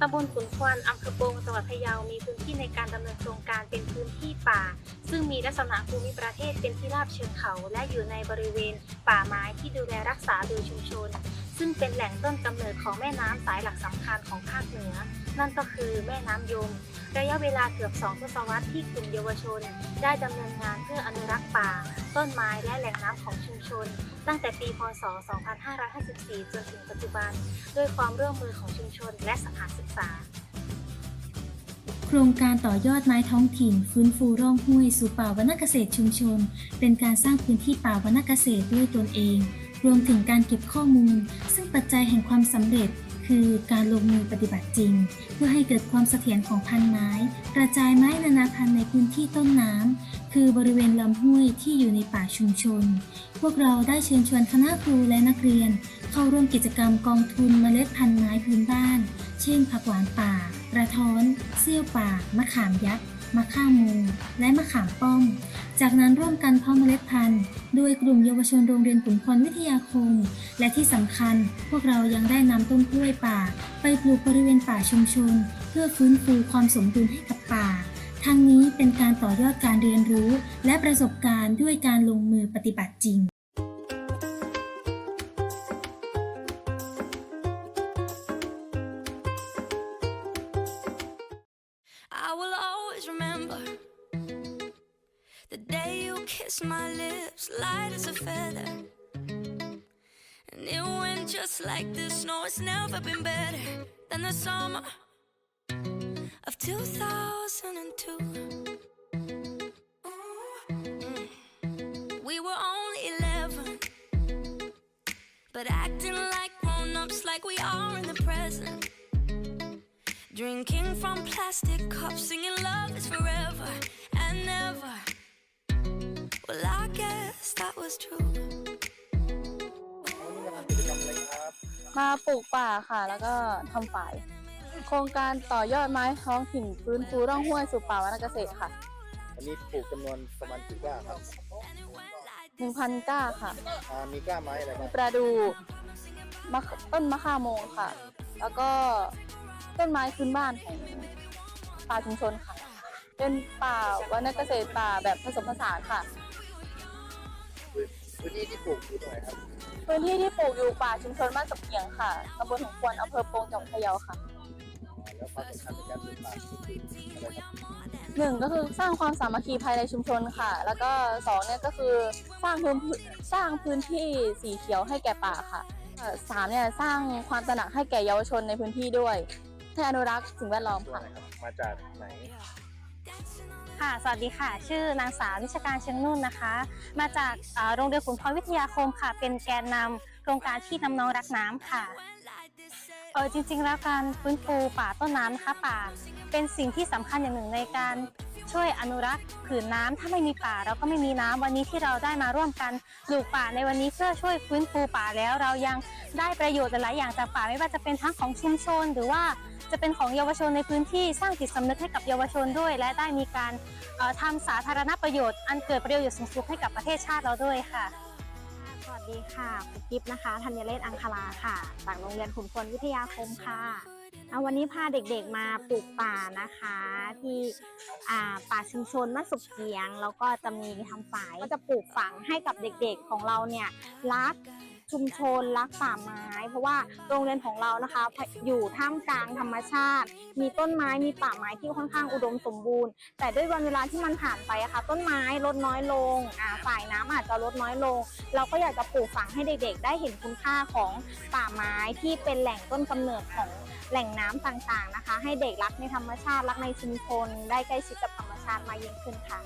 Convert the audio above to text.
ตำบลขุนควนอำเภอโปงจังหวัดพะเยา มีพื้นที่ในการดำเนินโครงการเป็นพื้นที่ป่า ซึ่งมีลักษณะภูมิประเทศเป็นที่ราบเชิงเขา และอยู่ในบริเวณป่าไม้ที่ดูแลรักษาโดยชุมชน ซึ่งเป็นแหล่งต้นกำเนิดของแม่น้ำสายหลักสำคัญของภาคเหนือ นั่นก็คือแม่น้ำยม ระยะเวลาเกือบ2ทศวรรษที่กลุ่มเยาวชน ได้ดำเนินงานเพื่ออนุรักษ์ป่า ต้นไม้และแหล่งน้ำของชุมชน ตั้งแต่ปีพศ 2554 จนถึงปัจจุบัน ด้วยความร่วมมือของชุมชนและสถานศึกษา โครงการต่อยอดไม้ท้องถิ่น ฟื้นฟูร่องห้วยสู่ป่าวนเกษตรชุมชน เป็นการสร้างพื้นที่ป่าวนเกษตรด้วยตนเอง รวมถึงการเก็บข้อมูล ซึ่งปัจจัยแห่งความสำเร็จ คือการลงมือปฏิบัติจริง เพื่อให้เกิดความเสถียรของพันไม้ กระจายไม้นานาพันธุ์ในพื้นที่ต้นน้ำคือบริเวณลำห้วยที่อยู่ในป่าชุมชน พวกเราได้เชิญชวนคณะครูและนักเรียน เข้าร่วมกิจกรรมกองทุนเมล็ดพันธุ์ไม้พื้นบ้าน เช่นผักหวานป่ากระท้อนเซี่ยวป่ามะขามยักษ์มะข่ามูและมะขามป้อม จากนั้นร่วมกันเพาะเมล็ดพันธุ์โดยกลุ่มเยาวชนโรงเรียนขุนพลวิทยาคม และที่สำคัญ พวกเรายังได้นำต้นกล้วยป่า ไปปลูกบริเวณป่าชุมชน เพื่อฟื้นฟูความสมดุลให้กับป่าทั้งนี้เป็นการต่อยอดการเรียนรู้ และประสบการณ์ด้วยการลงมือปฏิบัติจริง kissed my lips, light as a feather. And it went just like this. No, it's never been better than the summer of 2002. Mm. We were only 11, but acting like grown ups, like we are in the present. Drinking from plastic cups, singing love is forever and never. Well, I guess that was true. มาปลูกป่าค่ะ แล้วก็ทำฝาย โครงการต่อยอดไม้ท้องถิ่นฟื้นฟูร่องห้วยสู่ป่าวนเกษตรค่ะอันนี้ปลูกจำนวนประมาณกี่กล้าครับ1,000ก้าค่ะ อ่ามีกล้าไม้อะไรมีบ้างประดูมะต้นมะข่าโมงค่ะ แล้วก็ต้นไม้พื้นบ้านของป่าชุมชนค่ะ เป็นป่าวนเกษตรป่าแบบผสมผสานค่ะ พื้นที่ที่ปลูกอยู่ตรงไหนครับพื้นที่ที่ปลูกอยู่ป่าชุมชนบ้านสะเพียงค่ะตำบลหงควรอำเภอโปงจังหวัดพะเยาค่ะแล้วความสำคัญในการปลูกป่าคืออะไรครับหนึ่งก็คือสร้างความสามัคคีภายในชุมชนค่ะ แล้วก็สองเนี่ยก็คือสร้างพื้นสร้างพื้นที่สีเขียวให้แก่ป่าค่ะเอ่อสามเนี่ยสร้างความตระหนักให้แก่เยาวชนในพื้นที่ด้วยให้อนุรักษ์สิ่งแวดล้อมตัวค่ะไหนครับมาจากไหน ค่ะ สวัสดีค่ะ ชื่อนางสาวนิชการเชียงนุ่นนะคะ มาจากโรงเรียนขุนพรวิทยาคมค่ะ เป็นแกนนำโครงการที่น้ำน้องรักน้ำค่ะ เออจริงๆแล้วการฟื้นฟูป่าต้นน้ำนะคะป่า เป็นสิ่งที่สำคัญอย่างหนึ่งในการ ช่วยอนุรักษ์ผืนน้ำถ้าไม่มีป่าเราก็ไม่มีน้ำวันนี้ที่เราได้มาร่วมกันปลูกป่าในวันนี้เพื่อช่วยฟื้นฟูป่าแล้วเรายังได้ประโยชน์หลายอย่างจากป่าไม่ว่าจะเป็นทั้งของชุมชน หรือว่าจะเป็นของเยาวชนในพื้นที่สร้างจิตสำนึกให้กับเยาวชนด้วย และได้มีการเอ่อทำสาธารณประโยชน์ อันเกิดประโยชน์สูงสุดให้กับประเทศชาติเราด้วยค่ะสวัสดีค่ะคุณกิฟนะคะธัญเรศอังคลาค่ะจากโรงเรียนขุนพลวิทยาคมค่ะ เอาวันนี้พาเด็กๆมาปลูกป่านะคะ ที่ป่าชุมชนบ้านสุกเกียง แล้วก็จะมีทำฝายก็จะปลูกฝังให้กับเด็กๆของเราเนี่ยรัก ชุมชนรักป่าไม้ เพราะว่าโรงเรียนของเรานะคะ อยู่ท่ามกลางธรรมชาติ มีต้นไม้มีป่าไม้ที่ค่อนข้างอุดมสมบูรณ์ แต่ด้วยวันเวลาที่มันผ่านไปอะค่ะ ต้นไม้ลดน้อยลงอ่าฝ่ายน้ำอาจจะลดน้อยลง เราก็อยากจะปลูกฝังให้เด็กๆ ได้เห็นคุณค่าของป่าไม้ที่เป็นแหล่งต้นกำเนิดของแหล่งน้ำต่างๆนะคะ ให้เด็กรักในธรรมชาติรักในชุมชนได้ใกล้ชิดกับธรรมชาติมากยิ่งขึ้นค่ะ